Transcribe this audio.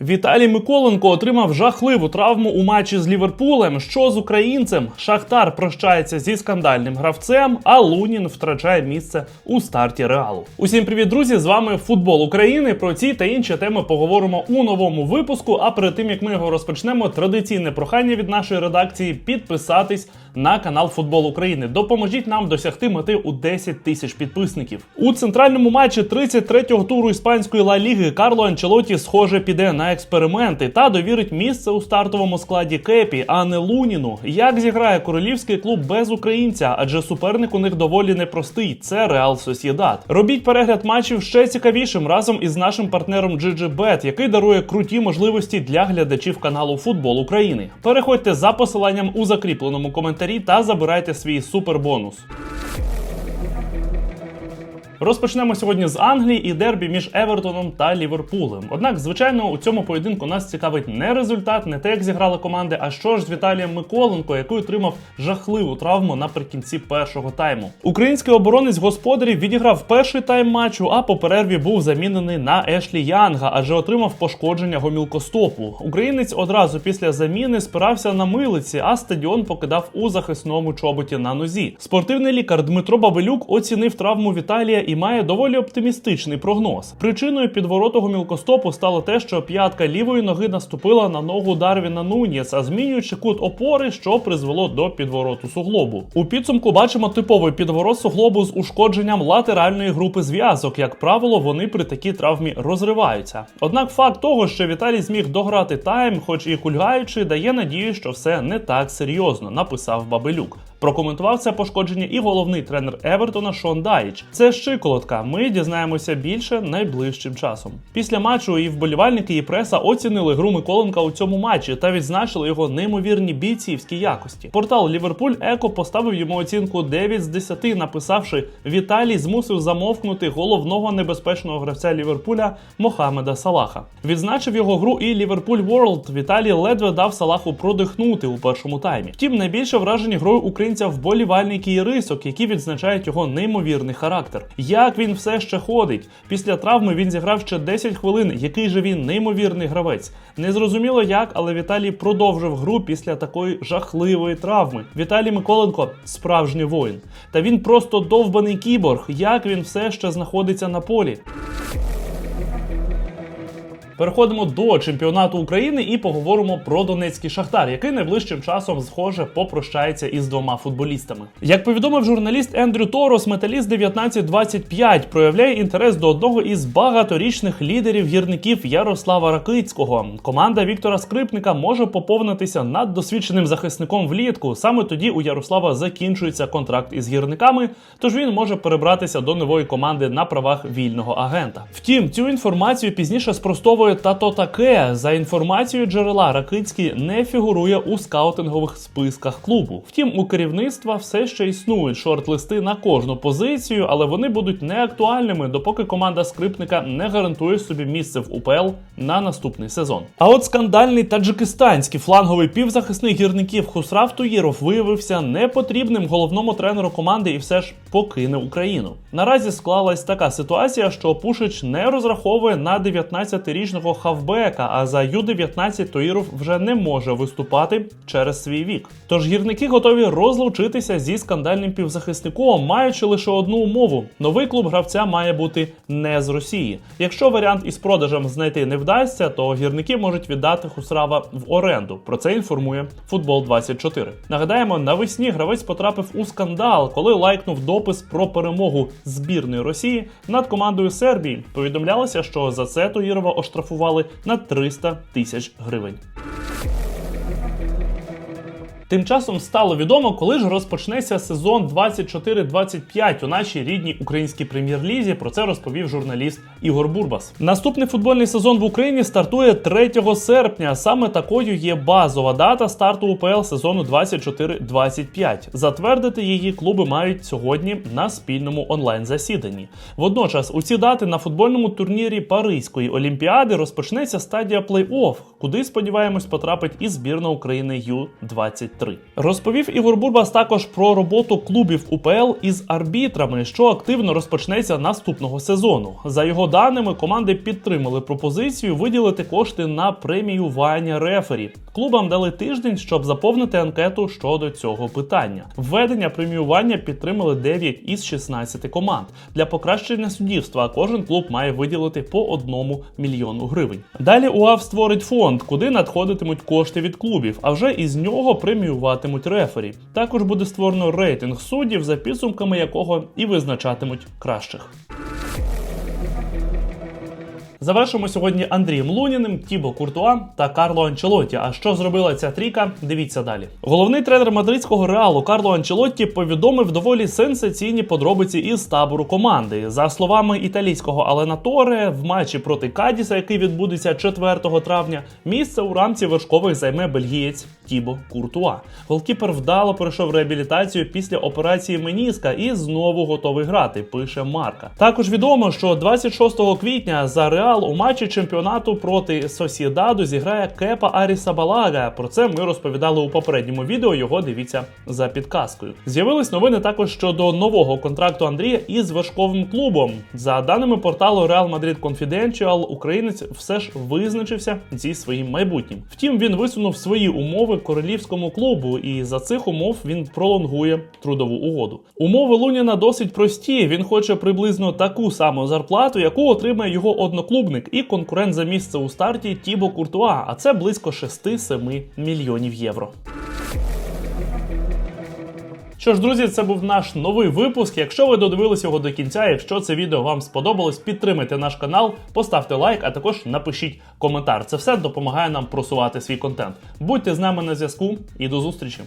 Віталій Миколенко отримав жахливу травму у матчі з Ліверпулем. Що з українцем? Шахтар прощається зі скандальним гравцем, а Лунін втрачає місце у старті реалу. Усім привіт, друзі! З вами Футбол України. Про ці та інші теми поговоримо у новому випуску. А перед тим як ми його розпочнемо, традиційне прохання від нашої редакції підписатись на канал Футбол України. Допоможіть нам досягти мети у 10 тисяч підписників. У центральному матчі 33-го туру іспанської Ла Ліги Карло Анчелоті, схоже, піде на експерименти та довірить місце у стартовому складі Кепі, а не Луніну. Як зіграє королівський клуб без українця? Адже суперник у них доволі непростий. Це Реал Сосєдат. Робіть перегляд матчів ще цікавішим разом із нашим партнером GGBet, який дарує круті можливості для глядачів каналу Футбол України. Переходьте за посиланням у закріпленому коментарі та забирайте свій супербонус. Розпочнемо сьогодні з Англії і дербі між Евертоном та Ліверпулем. Однак, звичайно, у цьому поєдинку нас цікавить не результат, не те, як зіграли команди, а що ж з Віталієм Миколенко, який отримав жахливу травму наприкінці першого тайму. Український оборонець господарів відіграв перший тайм матчу, а по перерві був замінений на Ешлі Янга, адже отримав пошкодження гомілкостопу. Українець одразу після заміни спирався на милиці, а стадіон покидав у захисному чоботі на нозі. Спортивний лікар Дмитро Бабелюк оцінив травму Віталія і має доволі оптимістичний прогноз. Причиною підвороту гомілкостопу стало те, що п'ятка лівої ноги наступила на ногу Дарвіна Нуніса, змінюючи кут опори, що призвело до підвороту суглобу. У підсумку бачимо типовий підворот суглобу з ушкодженням латеральної групи зв'язок. Як правило, вони при такій травмі розриваються. Однак факт того, що Віталій зміг дограти тайм, хоч і кульгаючи, дає надію, що все не так серйозно, написав Бабелюк. Прокоментував це пошкодження і головний тренер Евертона Шон Дайч. Це щиколотка. Ми дізнаємося більше найближчим часом. Після матчу і вболівальники, і преса оцінили гру Миколенка у цьому матчі та відзначили його неймовірні бійцівські якості. Портал Ліверпуль Еко поставив йому оцінку 9 з 10, написавши: Віталій змусив замовкнути головного небезпечного гравця Ліверпуля Мохамеда Салаха. Відзначив його гру і Ліверпуль Ворлд. Віталій ледве дав Салаху продихнути у першому таймі. Втім, найбільше вражені грою українця вболівальники і рисок, які відзначають його неймовірний характер. Як він все ще ходить? Після травми він зіграв ще 10 хвилин. Який же він неймовірний гравець? Незрозуміло як, але Віталій продовжив гру після такої жахливої травми. Віталій Миколенко справжній воїн. Та він просто довбаний кіборг. Як він все ще знаходиться на полі? Переходимо до чемпіонату України і поговоримо про Донецький Шахтар, який найближчим часом, схоже, попрощається із двома футболістами. Як повідомив журналіст Ендрю Торос, металіст 1925 проявляє інтерес до одного із багаторічних лідерів гірників Ярослава Ракицького. Команда Віктора Скрипника може поповнитися над досвідченим захисником влітку. Саме тоді у Ярослава закінчується контракт із гірниками, тож він може перебратися до нової команди на правах вільного агента. Втім, цю інформацію пізніше спростовує та то таке. За інформацією джерела, Ракицький не фігурує у скаутингових списках клубу. Втім, у керівництва все ще існують шорт-листи на кожну позицію, але вони будуть неактуальними, допоки команда скрипника не гарантує собі місце в УПЛ на наступний сезон. А от скандальний таджикистанський фланговий півзахисник гірників Хусрав Туїров виявився непотрібним головному тренеру команди і все ж покине Україну. Наразі склалась така ситуація, що Пушич не розраховує на 19-річного хавбека, а за Ю-19 Тоїров вже не може виступати через свій вік. Тож гірники готові розлучитися зі скандальним півзахисником, маючи лише одну умову: новий клуб гравця має бути не з Росії. Якщо варіант із продажем знайти не вдасться, то гірники можуть віддати Хусрава в оренду. Про це інформує Футбол 24 Нагадаємо, навесні гравець потрапив у скандал, коли лайкнув допис про перемогу збірної Росії над командою Сербії. Повідомлялося, що за це Тоїрова оштрафували на 300 тисяч гривень. Тим часом стало відомо, коли ж розпочнеться сезон 24-25 у нашій рідній українській прем'єр-лізі. Про це розповів журналіст Ігор Бурбас. Наступний футбольний сезон в Україні стартує 3 серпня. Саме такою є базова дата старту УПЛ сезону 24-25. Затвердити її клуби мають сьогодні на спільному онлайн засіданні. Водночас, у ці дати на футбольному турнірі Паризької олімпіади розпочнеться стадія плей-офф, куди сподіваємось потрапить і збірна України Ю-23. Розповів Ігор Бурбас також про роботу клубів УПЛ із арбітрами, що активно розпочнеться наступного сезону. За його даними, команди підтримали пропозицію виділити кошти на преміювання рефері. Клубам дали тиждень, щоб заповнити анкету щодо цього питання. Введення преміювання підтримали 9 із 16 команд. Для покращення суддівства кожен клуб має виділити по одному мільйону гривень. Далі УАВ створить фонд, куди надходитимуть кошти від клубів, а вже із нього преміюватимуть рефері. Також буде створено рейтинг суддів, за підсумками якого і визначатимуть кращих. Завершимо сьогодні Андрієм Луніним, Тібо Куртуа та Карло Анчелотті. А що зробила ця трійка? Дивіться далі. Головний тренер мадридського реалу Карло Анчелотті повідомив доволі сенсаційні подробиці із табору команди. За словами італійського Алена Торе, в матчі проти Кадіса, який відбудеться 4 травня, місце у рамці вершкових займе бельгієць Тібо Куртуа. Голкіпер вдало пройшов реабілітацію після операції Меніска і знову готовий грати. Пише Марка. Також відомо, що 26 квітня за Реал у матчі чемпіонату проти Сосідаду зіграє Кепа Аріса Балага. Про це ми розповідали у попередньому відео. Його дивіться за підказкою. З'явились новини також щодо нового контракту Андрія із вершковим клубом. За даними порталу Real Madrid Confidential, українець все ж визначився зі своїм майбутнім. Втім, він висунув свої умови королівському клубу, і за цих умов він пролонгує трудову угоду. Умови Луніна досить прості. Він хоче приблизно таку саму зарплату, яку отримає його одноклубник і конкурент за місце у старті Тібо Куртуа, а це близько 6-7 мільйонів євро. Що ж, друзі, це був наш новий випуск. Якщо ви додивились його до кінця, якщо це відео вам сподобалось, підтримайте наш канал, поставте лайк, а також напишіть коментар. Це все допомагає нам просувати свій контент. Будьте з нами на зв'язку і до зустрічі!